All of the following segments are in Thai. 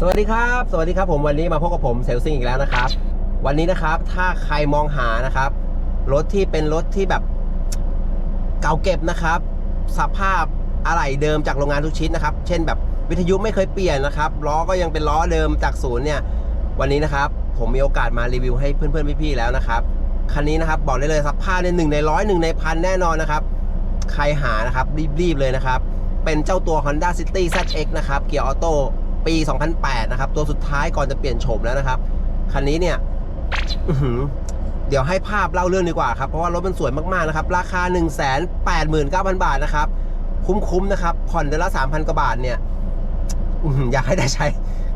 สวัสดีครับ สวัสดีครับผมวันนี้มาพบกับผมเซลซิงอีกแล้วนะครับ วันนี้นะครับถ้าใครมองหานะครับ รถที่เป็นรถที่แบบเก่าเก็บนะครับ สภาพอะไหล่เดิมจากโรงงานทุกชิ้นนะครับ เช่นแบบวิทยุไม่เคยเปลี่ยนนะครับล้อก็ยังเป็นล้อเดิมจากศูนย์เนี่ยวันนี้นะครับ ผมมีโอกาสมารีวิวให้เพื่อนๆพี่ๆแล้วนะครับคันนี้นะครับบอกได้เลยสภาพในหนึ่งในร้อยหนึ่งในพันแน่นอนนะครับ ใครหานะครับรีบๆเลยนะครับ เป็นเจ้าตัว Honda City ZX นะครับเกียร์ออโต้ ปี 2008 นะครับ ตัวสุดท้ายก่อนจะเปลี่ยนโฉมแล้วนะครับ คันนี้เนี่ยเดี๋ยวให้ภาพเล่าเรื่องดีกว่าครับ เพราะว่ารถมันสวยมาก ๆ นะครับ ราคา 189,000 บาทนะครับ คุ้ม ๆ นะครับ ผ่อนเดือนละ 3,000 กว่าบาทเนี่ยอื้อหืออยากให้ได้ใช้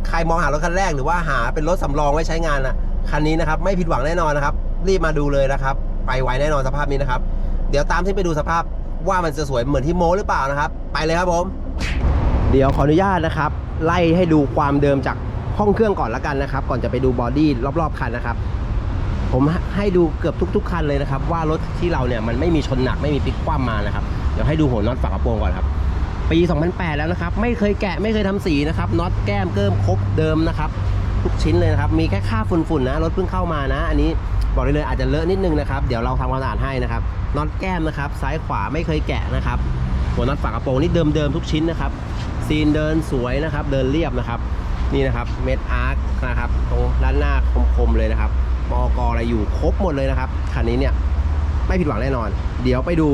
ใครมองหารถคันแรกหรือว่าหาเป็นรถสำรองไว้ใช้งานนะคันนี้นะครับ ไม่ผิดหวังแน่นอนนะครับ รีบมาดูเลยนะครับ ไปไวแน่นอนสภาพนี้นะครับ เดี๋ยวตามที่ไปดูสภาพว่ามันจะสวยเหมือนที่โมหรือเปล่านะครับ ไปเลยครับผม เดี๋ยวขออนุญาตนะครับ ไล่ให้ดูความเดิมจากห้องเครื่องก่อนละกันนะครับ ก่อนจะไปดูบอดี้รอบๆคันนะครับ ผมให้ดูเกือบทุก ๆ คันเลยนะครับ ว่ารถที่เราเนี่ยมันไม่มีชนหนักไม่มีพลิกคว่ำมานะครับเดี๋ยวให้ดูหัวน็อตฝากระโปรงก่อนครับปี 2008 แล้วนะครับ ไม่เคยแกะไม่เคยทำสีนะครับน็อตแก้มเกิมครบเดิมนะครับ ทุกชิ้นเลยนะครับ มีแค่ค่าฝุ่นๆนะรถเพิ่งเข้ามานะ อันนี้บอกได้เลยอาจจะเลอะนิดนึงนะครับ เดี๋ยวเราทำความสะอาดให้นะครับน็อตแก้มนะครับ ซ้ายขวาไม่เคยแกะนะครับหัวน็อตฝากระโปรงนี่เดิมๆทุกชิ้นนะครับ ซีนเดินสวยนะครับ เดินเรียบนะครับ นี่นะครับเม็ดอาร์คนะครับตรงด้านหน้าคมๆเลยนะครับมอกอะไรอยู่ครบหมดเลยนะครับคันนี้เนี่ยไม่ผิดหวังแน่นอน เดี๋ยวไปดู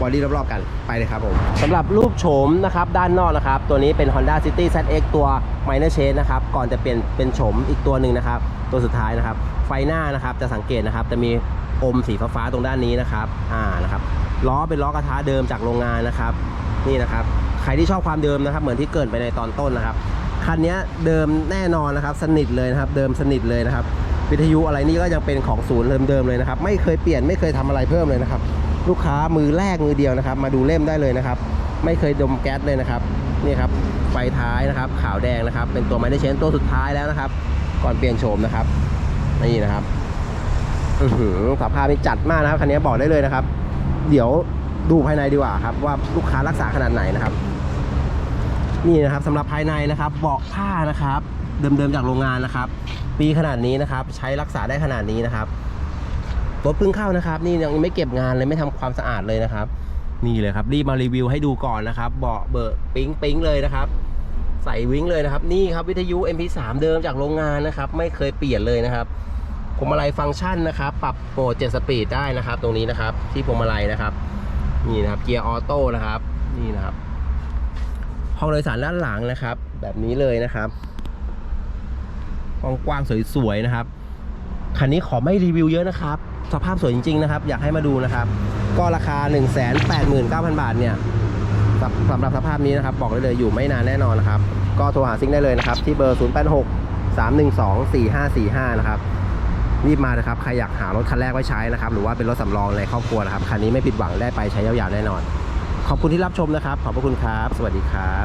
บอดี้รอบๆกันไปเลยครับผมสำหรับรูปโฉมนะครับด้านนอกนะครับ ตัวนี้เป็น Honda City ZX ตัว Minor Change นะครับ ก่อนจะเปลี่ยนเป็นโฉมอีกตัวหนึ่งนะครับ ตัวสุดท้ายนะครับ ไฟหน้านะครับจะสังเกตนะครับจะมีอมสีฟ้าๆตรงด้านนี้นะครับอ่านะครับล้อเป็นล้อกระทะเดิมจากโรงงานนะครับ นี่นะครับ ใครที่ชอบความเดิมนะครับ เหมือนที่เกินไปในตอนต้นนะครับคันนี้เดิมแน่นอนนะครับ สนิทเลยนะครับ เดิมสนิทเลยนะครับ วิทยุอะไรนี่ก็ยังเป็นของศูนย์เดิมๆเลยนะครับ ไม่เคยเปลี่ยนไม่เคยทำอะไรเพิ่มเลยนะครับ ลูกค้ามือแรกมือเดียวนะครับ มาดูเล่มได้เลยนะครับ ไม่เคยดมแก๊สเลยนะครับนี่ครับไฟท้ายนะครับ ขาวแดงนะครับ เป็นตัวไมเนเชนตัวสุดท้ายแล้วนะครับ ก่อนเปลี่ยนโฉมนะครับนี่นะครับอืออสภาพนี่จัดมากนะครับคันนี้บอกได้เลยนะครับ เดี๋ยวดูภายในดีกว่าครับ ว่าลูกค้ารักษาขนาดไหนนะครับ นี่นะครับสำหรับภายในนะครับเบาะผ้านะครับ เดิมๆจากโรงงานนะครับ ปีขนาดนี้นะครับ ใช้รักษาได้ขนาดนี้นะครับรถเพิ่งเข้านะครับ นี่ยังไม่เก็บงานเลยไม่ทำความสะอาดเลยนะครับ นี่เลยครับรีบมารีวิวให้ดูก่อนนะครับ เบาะเบอร์ปิ๊งปิ๊งเลยนะครับ ใส่วิ้งเลยนะครับ นี่ครับวิทยุ MP3 เดิมจากโรงงานนะครับ ไม่เคยเปลี่ยนเลยนะครับพวงมาลัยฟังก์ชันนะครับ ปรับโหมด7สปีดได้นะครับ ตรงนี้นะครับ ที่พวงมาลัยนะครับ นี่นะครับเกียร์ออโต้นะครับ นี่นะครับ ห้องโดยสารด้านหลังนะครับ แบบนี้เลยนะครับกว้างๆสวยๆนะครับคันนี้ขอไม่รีวิวเยอะนะครับ สภาพสวยจริง ๆ นะครับ อยากให้มาดูนะครับ ก็ราคา 1 8 9 0 0 0 บาทเนี่ยสำหรับสภาพนี้นะครับ บอกได้เลยอยู่ไม่นานแน่นอนนะครับ ก็โทรหาซิงได้เลยนะครับ ที่เบอร์ 0 8 6 3 1 2 4 5 4 5 นะครับ รีบมานะครับ ใครอยากหารถคันแรกไว้ใช้นะครับ หรือว่าเป็นรถสำรองในครอบครัวนะครับ คันนี้ไม่ผิดหวังได้ไปใช้ยาวๆแน่นอน ขอบคุณที่รับชมนะครับ ขอบพระคุณครับ สวัสดีครับ